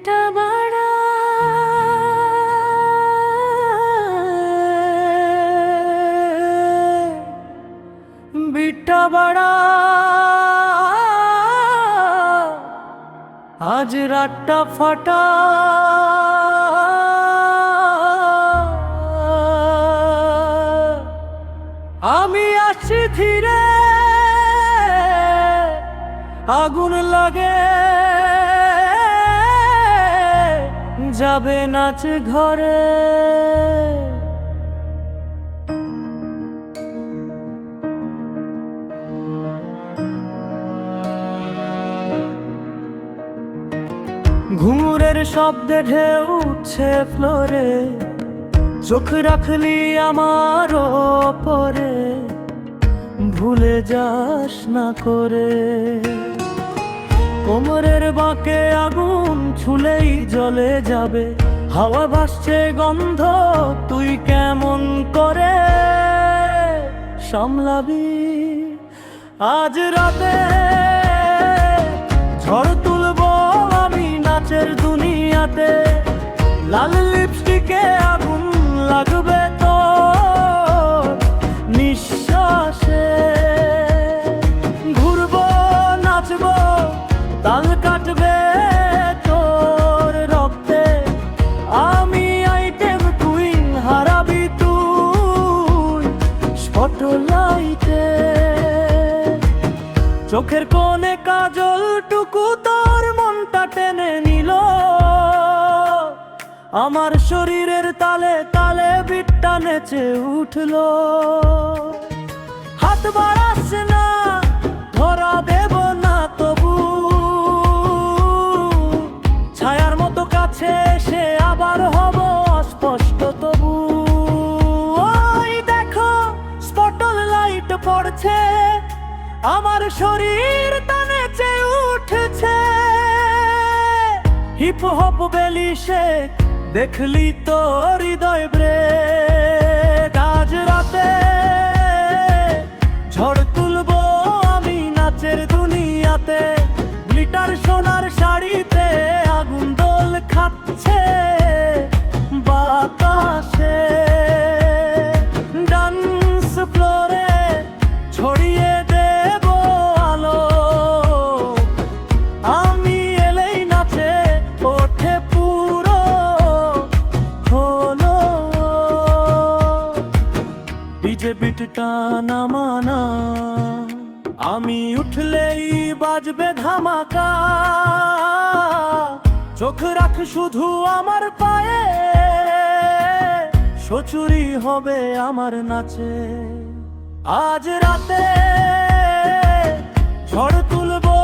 পাল্টা বাড়া। বিটা বাড়া। আজ রাতটা ফাটা। আমি আসছি ধীরে। আগুন লাগে। যাবে নাচ ঘরে। ঘুঙুরের শব্দে ঢেউ উঠছে ফ্লোরে। চোখ রাখলি আমার পরে ভুলে যাস না করে। কোমরের বাঁকে আগুন ছুলেই জলে যাবে। হাওয়া ভাসছে, গন্ধ, তুই কেমন করে সামলাবি? আজ রাতে ঝড় তুলবো স্পটলাইটে চোখের কোণে কাজল টুকু তোর মনটা টেনে নিল। আমার শরীরের তালে তালে বিট্টা নেচে উঠল। হাত বাড়াস আমার শরীর তানেছে চেয়ে উঠছে। হিপ হপ বেলিশে দেখলি তো হৃদয় ব্রেক ডিজে বিটটা নামানা আমি উঠলেই বাজবে ধামাকা। চোখ রাখ শুধু আমার পায়ে, সচুরি হবে আমার নাচে। আজ রাতে ঝড় তুলবো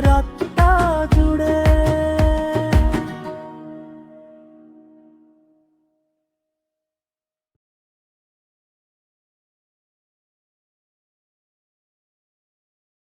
রাত